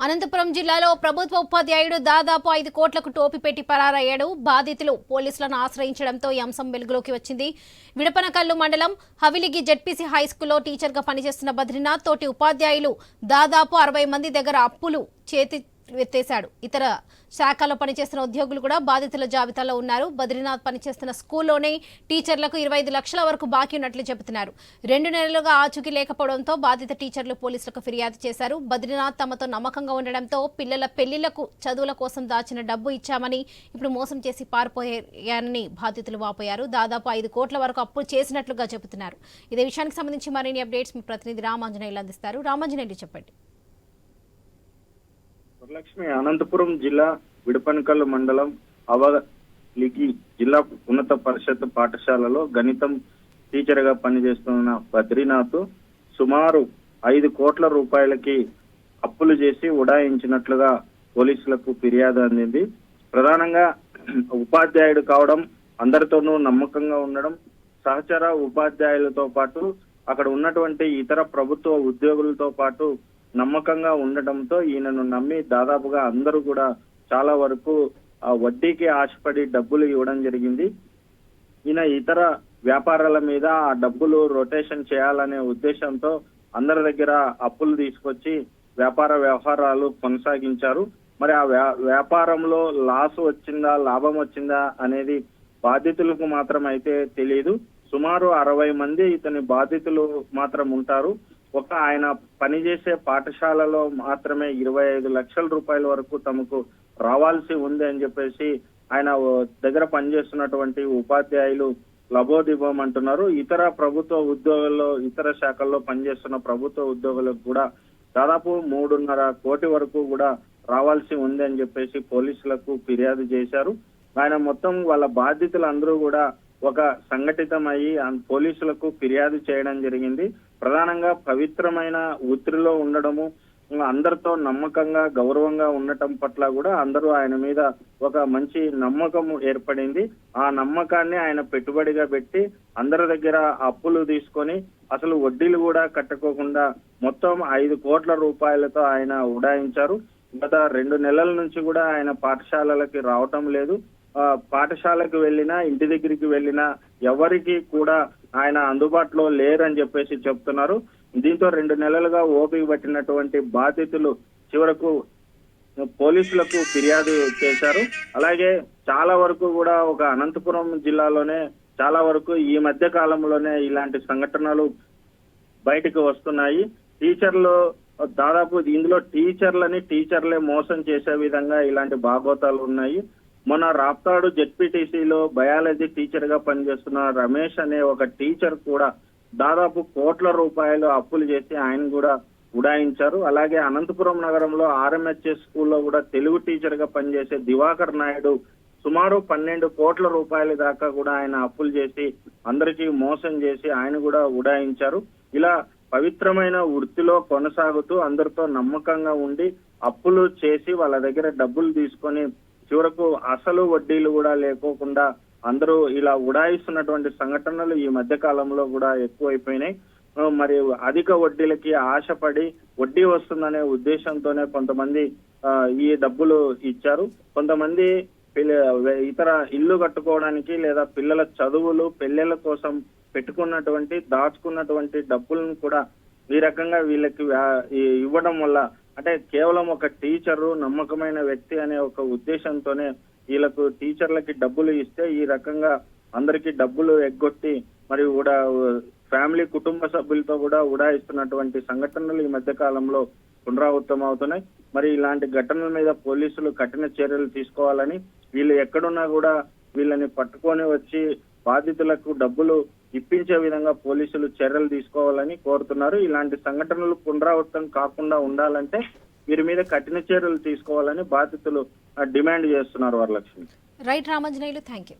అనంతపురం జిల్లాలో ప్రభుత్వ ఉపాధ్యాయుడు దాదాపు ఐదు కోట్లకు టోపీ పెట్టి పరారయ్యాడు. బాధితులు పోలీసులను ఆశ్రయించడంతో ఈ అంశం వెలుగులోకి వచ్చింది. విడపనకల్లు మండలం హవిలిగి జెడ్పీసీ హై స్కూల్లో టీచర్గా పనిచేస్తున్న బద్రీనాథ్ తోటి ఉపాధ్యాయులు దాదాపు అరవై మంది దగ్గర అప్పులు చేతి ఎత్తేశాడు. ఇతర శాఖల్లో పనిచేస్తున్న ఉద్యోగులు కూడా బాధితుల జాబితాలో ఉన్నారు. బద్రీనాథ్ పనిచేస్తున్న స్కూల్లోనే టీచర్లకు ఇరవై ఐదు లక్షల వరకు బాకీ ఉన్నట్లు చెబుతున్నారు. రెండు నెలలుగా ఆచూకీ లేకపోవడంతో బాధిత టీచర్లు పోలీసులకు ఫిర్యాదు చేశారు. బద్రీనాథ్ తమతో నమ్మకంగా ఉండడంతో పిల్లల పెళ్ళిళ్ళకు చదువుల కోసం దాచిన డబ్బు ఇచ్చామని ఇప్పుడు మోసం చేసి పారిపోయారని బాధితులు వాపోయారు. దాదాపు ఐదు కోట్ల వరకు అప్పు చేసినట్లుగా చెబుతున్నారు. ఇదే విషయానికి సంబంధించి మరిన్ని అప్డేట్స్ మీ ప్రతినిధి రామాంజనేయులు అందిస్తారు. రామాంజనేయులు చెప్పండి. వరలక్ష్మి అనంతపురం జిల్లా విడపనకల్ మండలం అవలిగి జిల్లా ఉన్నత పరిషత్ పాఠశాలలో గణితం టీచర్గా పనిచేస్తున్న బద్రీనాథ్ సుమారు ఐదు కోట్ల రూపాయలకి అప్పులు చేసి ఉడాయించినట్లుగా పోలీసులకు ఫిర్యాదు అందింది. ప్రధానంగా ఉపాధ్యాయుడు కావడం అందరితోనూ నమ్మకంగా ఉండడం సహచర ఉపాధ్యాయులతో పాటు అక్కడ ఉన్నటువంటి ఇతర ప్రభుత్వ ఉద్యోగులతో పాటు నమ్మకంగా ఉండటంతో ఈయనను నమ్మి దాదాపుగా అందరూ కూడా చాలా వరకు ఆ వడ్డీకి ఆశపడి డబ్బులు ఇవ్వడం జరిగింది. ఈయన ఇతర వ్యాపారాల మీద ఆ డబ్బులు రొటేషన్ చేయాలనే ఉద్దేశంతో అందరి దగ్గర అప్పులు తీసుకొచ్చి వ్యాపార వ్యవహారాలు కొనసాగించారు. మరి ఆ వ్యా- వ్యాపారంలో లాస్ వచ్చిందా లాభం వచ్చిందా అనేది బాధితులకు మాత్రం అయితే తెలియదు సుమారు అరవై మంది ఇతని బాధితులు మాత్రం ఉంటారు. ఒక ఆయన పనిచేసే పాఠశాలలో మాత్రమే ఇరవై ఐదు లక్షల రూపాయల వరకు తమకు రావాల్సి ఉంది అని చెప్పేసి ఆయన దగ్గర పనిచేస్తున్నటువంటి ఉపాధ్యాయులు లబోదిబం అంటున్నారు. ఇతర ప్రభుత్వ ఉద్యోగాల్లో ఇతర శాఖల్లో పనిచేస్తున్న ప్రభుత్వ ఉద్యోగులకు కూడా దాదాపు మూడున్నర కోటి వరకు కూడా రావాల్సి ఉంది అని చెప్పేసి పోలీసులకు ఫిర్యాదు చేశారు. ఆయన మొత్తం వాళ్ళ బాధితులందరూ కూడా ఒక సంఘటితమయ్యి పోలీసులకు ఫిర్యాదు చేయడం జరిగింది. ప్రధానంగా పవిత్రమైన వృత్తిలో ఉండడము అందరితో నమ్మకంగా గౌరవంగా ఉండటం పట్ల కూడా అందరూ ఆయన మీద ఒక మంచి నమ్మకం ఏర్పడింది. ఆ నమ్మకాన్ని ఆయన పెట్టుబడిగా పెట్టి అందరి దగ్గర అప్పులు తీసుకొని అసలు వడ్డీలు కూడా కట్టుకోకుండా మొత్తం ఐదు కోట్ల రూపాయలతో ఆయన ఉడాయించారు. గత రెండు నెలల నుంచి కూడా ఆయన పాఠశాలలకి రావటం లేదు. పాఠశాలకు వెళ్ళినా ఇంటి దగ్గరికి వెళ్ళినా ఎవరికి కూడా ఆయన అందుబాటులో లేరని చెప్పేసి చెప్తున్నారు. దీంతో రెండు నెలలుగా ఓపిక పట్టినటువంటి బాధితులు చివరకు పోలీసులకు ఫిర్యాదు చేశారు. అలాగే చాలా వరకు కూడా ఒక అనంతపురం జిల్లాలోనే చాలా వరకు ఈ మధ్య కాలంలోనే ఇలాంటి సంఘటనలు బయటకు వస్తున్నాయి. టీచర్లు దాదాపు ఇందులో టీచర్లని టీచర్లే మోసం చేసే విధంగా ఇలాంటి బాగోతాలు ఉన్నాయి. మొన్న రాప్తాడు జెడ్పీటీసీలో బయాలజీ టీచర్గా పనిచేస్తున్న రమేష్ అనే ఒక టీచర్ కూడా దాదాపు కోట్ల రూపాయలు అప్పులు చేసి ఆయన కూడా ఉడాయించారు. అలాగే అనంతపురం నగరంలో ఆర్ఎంహెచ్ఎస్ స్కూల్లో కూడా తెలుగు టీచర్గా పనిచేసే దివాకర్ నాయుడు సుమారు పన్నెండు కోట్ల రూపాయల దాకా కూడా ఆయన అప్పులు చేసి అందరికీ మోసం చేసి ఆయన కూడా ఉడాయించారు. ఇలా పవిత్రమైన వృత్తిలో కొనసాగుతూ అందరితో నమ్మకంగా ఉండి అప్పులు చేసి వాళ్ళ దగ్గర డబ్బులు తీసుకొని చివరకు అసలు వడ్డీలు కూడా లేకోకుండా అందరూ ఇలా ఉడాయిస్తున్నటువంటి సంఘటనలు ఈ మధ్య కాలంలో కూడా ఎక్కువైపోయినాయి. మరి అధిక వడ్డీలకి ఆశపడి వడ్డీ వస్తుందనే ఉద్దేశంతోనే కొంతమంది ఈ డబ్బులు ఇచ్చారు. కొంతమంది ఇతర ఇల్లు కట్టుకోవడానికి లేదా పిల్లల చదువులు పెళ్ళిళ్ళ కోసం పెట్టుకున్నటువంటి దాచుకున్నటువంటి డబ్బులను కూడా ఈ రకంగా వీళ్ళకి ఇవ్వడం వల్ల అంటే కేవలం ఒక టీచరు నమ్మకమైన వ్యక్తి అనే ఒక ఉద్దేశంతోనే వీళ్ళకు టీచర్లకి డబ్బులు ఇస్తే ఈ రకంగా అందరికీ డబ్బులు ఎగ్గొట్టి మరి కూడా ఫ్యామిలీ కుటుంబ సభ్యులతో కూడా ఉడాయిస్తున్నటువంటి సంఘటనలు ఈ మధ్య కాలంలో పునరావృతం అవుతున్నాయి మరి ఇలాంటి ఘటనల మీద పోలీసులు కఠిన చర్యలు తీసుకోవాలని వీళ్ళు ఎక్కడున్నా కూడా వీళ్ళని పట్టుకొని వచ్చి బాధితులకు డబ్బులు ఇప్పించే విధంగా పోలీసులు చర్యలు తీసుకోవాలని కోరుతున్నారు. ఇలాంటి సంఘటనలు పునరావృతం కాకుండా ఉండాలంటే వీరి మీద కఠిన చర్యలు తీసుకోవాలని బాధితులు డిమాండ్ చేస్తున్నారు Varalakshmi. Right Ramanjaneyulu thank you